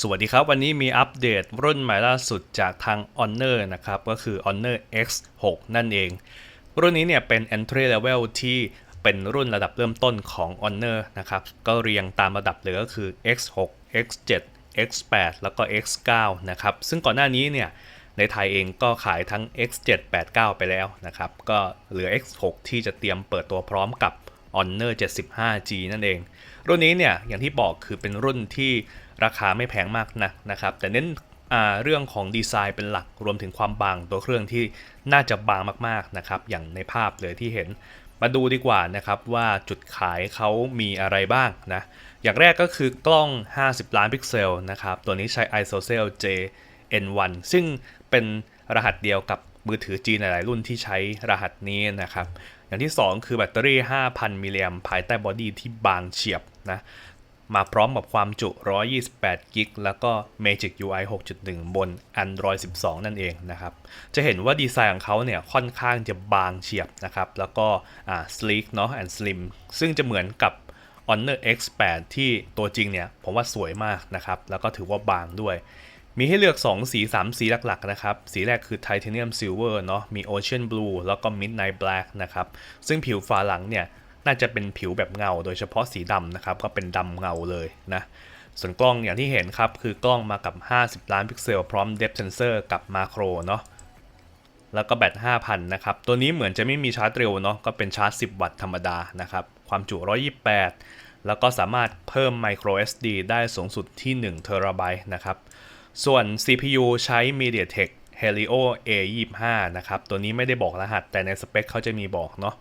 สวัสดีครับ วันนี้มีอัปเดตรุ่นใหม่ล่าสุดจากทาง Honor นะครับ ก็คือ Honor X6 นั่นเอง รุ่นนี้เนี่ยเป็น entry level ที่เป็นรุ่นระดับเริ่มต้นของ Honor นะครับ ก็เรียงตามระดับเลยก็คือ X6 X7 X8 แล้วก็ X9 นะครับ ซึ่งก่อนหน้านี้เนี่ยในไทยเองก็ขายทั้ง X7 89 ไปแล้วนะครับ ก็เหลือ X6 ที่จะเตรียมเปิดตัวพร้อมกับ Honor 75G นั่นเอง รุ่นนี้เนี่ยอย่างที่บอกคือเป็นรุ่นที่ ราคาไม่แพงมากนะนะครับ แต่เน้นเรื่องของดีไซน์เป็นหลักรวมถึงความบางตัวเครื่องที่น่าจะบางมากๆนะครับ อย่างในภาพเลยที่เห็นมาดูดีกว่านะครับว่าจุดขายเขามีอะไรบ้างนะ อย่างแรกก็คือกล้อง 50 ล้านพิกเซลนะครับ ตัวนี้ใช้ ISOCELL JN1 ซึ่งเป็นรหัสเดียวกับมือถือจีนหลายรุ่นที่ใช้รหัสนี้นะครับ อย่างที่ 2 คือแบตเตอรี่ 5,000 มิลลิแอมภายใต้บอดี้ที่บางเฉียบนะ มาพร้อมกับความจุ 128 กิก แล้วก็ Magic UI 6.1 บน Android 12 นั่นเองนะครับ จะเห็นว่าดีไซน์ของเขาเนี่ยค่อนข้างจะบางเฉียบนะครับ แล้วก็อ่า sleek เนาะ and slim ซึ่งจะเหมือนกับ Honor X8 ที่ตัวจริงเนี่ย ผมว่าสวยมากนะครับ แล้วก็ถือว่าบางด้วย มีให้เลือก 2 สี 3 สีหลัก ๆ นะครับ สีแรกคือ Titanium Silver เนาะ มี Ocean Blue แล้วก็ Midnight Black นะครับ ซึ่งผิวฝาหลังเนี่ย น่าจะเป็นผิวแบบเงา โดยเฉพาะสีดำนะครับ ก็เป็นดำเงาเลยนะ ส่วนกล้องอย่างที่เห็นครับ คือกล้องมากับ 50 ล้านพิกเซล พร้อม Depth Sensor กับ Macro เนาะ แล้วก็แบต 5,000 นะครับ ตัวนี้เหมือนจะไม่มีชาร์จเร็วเนาะ ก็เป็นชาร์จ 10 วัตต์ธรรมดานะครับ ความจุ 128 แล้วก็สามารถเพิ่ม Micro SD ได้สูงสุดที่1เทราไบต์นะครับ ส่วน CPU ใช้ MediaTek Helio A25 นะครับ ตัวนี้ไม่ได้บอกรหัสแต่ในสเปคเขาจะมีบอกเนาะ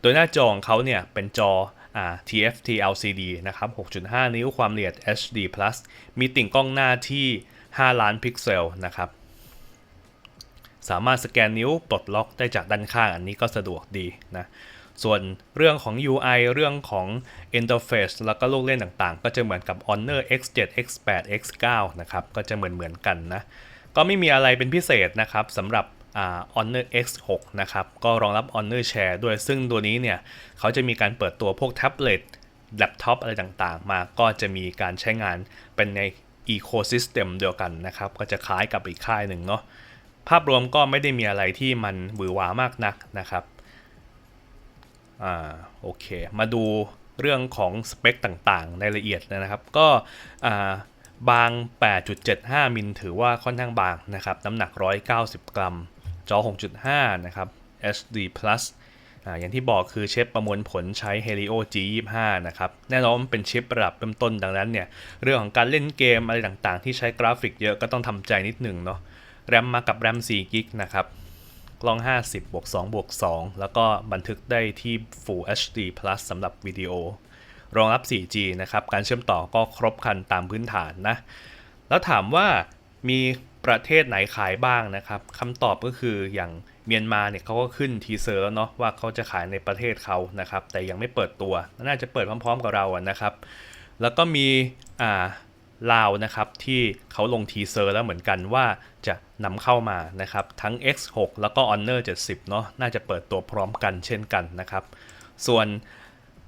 โดยหน้าจอของเขาเนี่ยเป็นจออ่า TFT LCD นะครับ 6.5 นิ้วความละเอียด HD+ มีติ่งกล้องหน้าที่ 5 ล้านพิกเซลนะครับ สามารถสแกนนิ้วปลดล็อกได้จากด้านข้างอันนี้ก็สะดวกดีนะ ส่วนเรื่องของ UI เรื่องของ Interface แล้วก็ลูกเล่นต่างๆ ก็จะเหมือนกับ Honor X7 X8 X9 นะครับ ก็จะเหมือนๆกันนะ ก็ไม่มีอะไรเป็นพิเศษนะครับสำหรับอ่า Honor X6 นะครับ ก็รองรับ Honor Share ด้วยซึ่งตัวนี้เนี่ย เขาจะมีการเปิดตัวพวกแท็บเล็ตแล็ปท็อปอะไรต่างๆ มาก็จะมีการใช้งานเป็นใน Ecosystem เดียวกันนะครับ ก็จะคล้ายกับอีกค่ายหนึ่งเนาะภาพรวมก็ไม่ได้มีอะไรที่มันหวือหวามากนักนะครับอ่าโอเค มาดูเรื่องของสเปคต่างๆ ในละเอียดนะครับ ก็อ่า บาง 8.75 มิลถือว่าค่อนข้างบางนะครับ น้ำหนัก 190 กรัม จอ 6.5 นะครับ HD Plus อ่าอย่างที่บอกคือเชฟประมวลผลใช้ Helio G25 นะครับ แน่นอนมันเป็นชิประดับเริ่มต้นดังนั้นเนี่ย เรื่องของการเล่นเกมอะไรต่างๆ ที่ใช้กราฟิกเยอะก็ต้องทำใจนิดหนึ่งเนาะ แรมมากับแรม4กิกนะครับ กล้อง 50บวก2บวก2แล้วก็บันทึกได้ที่ Full HD Plus สำหรับวิดีโอ รองรับ 4G นะครับ การเชื่อมต่อก็ครบครันตามพื้นฐานนะ แล้วถามว่ามีประเทศไหนขายบ้างนะครับคำตอบก็คืออย่างเมียนมาเนี่ยเขาก็ขึ้นทีเซอร์แล้วเนาะว่าเขาจะขายในประเทศเขานะครับ แต่ยังไม่เปิดตัว น่าจะเปิดพร้อมๆกับเราอะนะครับ แล้วก็มีอ่าลาวนะครับที่เขาลงทีเซอร์แล้วเหมือนกันว่าจะนำเข้ามานะครับ ทั้ง X6 แล้วก็ Honor 70 เนาะน่าจะเปิดตัวพร้อมกันเช่นกันนะครับ ส่วน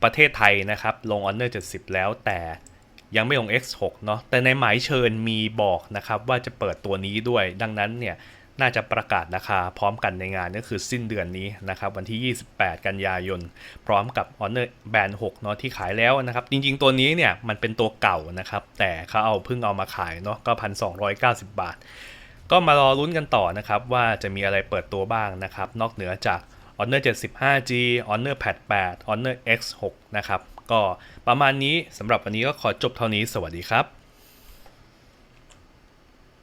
ประเทศไทยนะครับลง Honor 70 แล้วแต่ยังไม่ลง X6 เนาะแต่ในหมายเชิญมีบอกนะครับว่าจะเปิดตัวนี้ด้วย ดังนั้นเนี่ยน่าจะประกาศราคาพร้อมกันในงานก็คือสิ้นเดือนนี้นะครับวันที่ 28 กันยายน พร้อมกับ Honor Band 6เนาะที่ขายแล้วนะครับ จริงๆ ตัวนี้เนี่ยมันเป็นตัวเก่านะครับ แต่เขาเอาเพิ่งเอามาขายเนาะก็ 1,290 บาท ก็มารอลุ้นกันต่อนะครับว่าจะมีอะไรเปิดตัวบ้างนะครับ นอกเหนือจาก Honor 75G Honor Pad 8 Honor X6 นะครับ ก็ประมาณนี้สำหรับวันนี้ก็ขอจบเท่านี้สวัสดีครับ